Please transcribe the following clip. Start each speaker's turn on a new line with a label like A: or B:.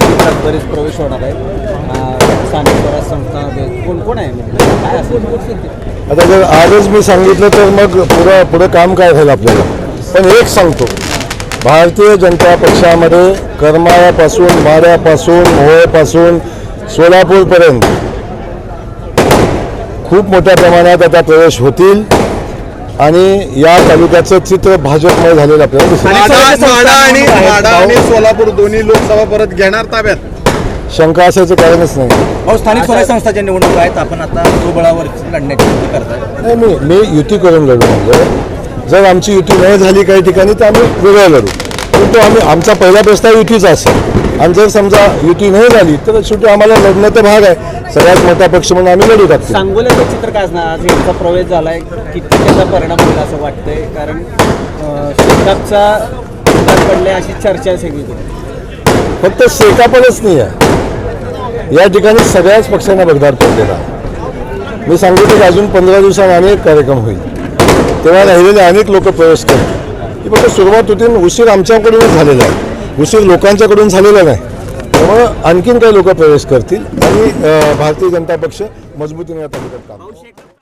A: तालुक्यात बरेच प्रवेश होणार स्थानिक स्वराज संस्था कोण कोण आहे? म्हणजे काय असेल?
B: आता जर आजच मी सांगितलं तर मग पुढं पुढं काम काय झालं आपल्याला? पण एक सांगतो. भारतीय जनता पक्षामध्ये करमाळ्यापासून माड्यापासून मोहळ्यापासून सोलापूरपर्यंत खूप मोठ्या प्रमाणात आता प्रवेश होतील. आणि या तालुक्याचं चित्र भाजपमय झालेलं आपल्याला
C: सोलापूर दोन्ही लोकसभा परत घेणार ताब्यात.
B: शंका असायचं कारणच नाही.
A: अहो स्थानिक स्वराज संस्थाच्या निवडणुका आहेत. आपण आता स्वबळावर लढण्याची करताय.
B: नाही मी मी युती करून लढू म्हणजे जर आमची युती नाही झाली काही ठिकाणी तर आम्ही वेगळं लढू. परंतु आम्ही आमचा पहिला प्रस्ताव युतीचा असेल. आणि जर समजा युती नाही झाली तर शेवटी आम्हाला लढणं तर भाग आहे. सगळ्यात मोठा पक्ष म्हणून आम्ही लढू टाकतो
A: सांगोल्याचं चित्र काय असणार? आज यांचा प्रवेश झालाय. किती त्याचा परिणाम होईल असं वाटतंय? कारण शेताबचा पडले अशी चर्चा आहे सगळीकडे.
B: फक्त शेकापणच नाही आहे. या ठिकाणी सगळ्याच पक्षांना बगदार पडलेला मी सांगतो की अजून पंधरा दिवसांनी अनेक कार्यक्रम होईल. तेव्हा राहिलेले अनेक लोक प्रवेश करतील. ही फक्त सुरुवात होती उशीर आमच्याकडूनच झालेला आहे. उशीर लोकांच्याकडून झालेला नाही. त्यामुळं आणखीन काही लोक प्रवेश करतील आणि भारतीय जनता पक्ष मजबूतीने या तालुक्यात काम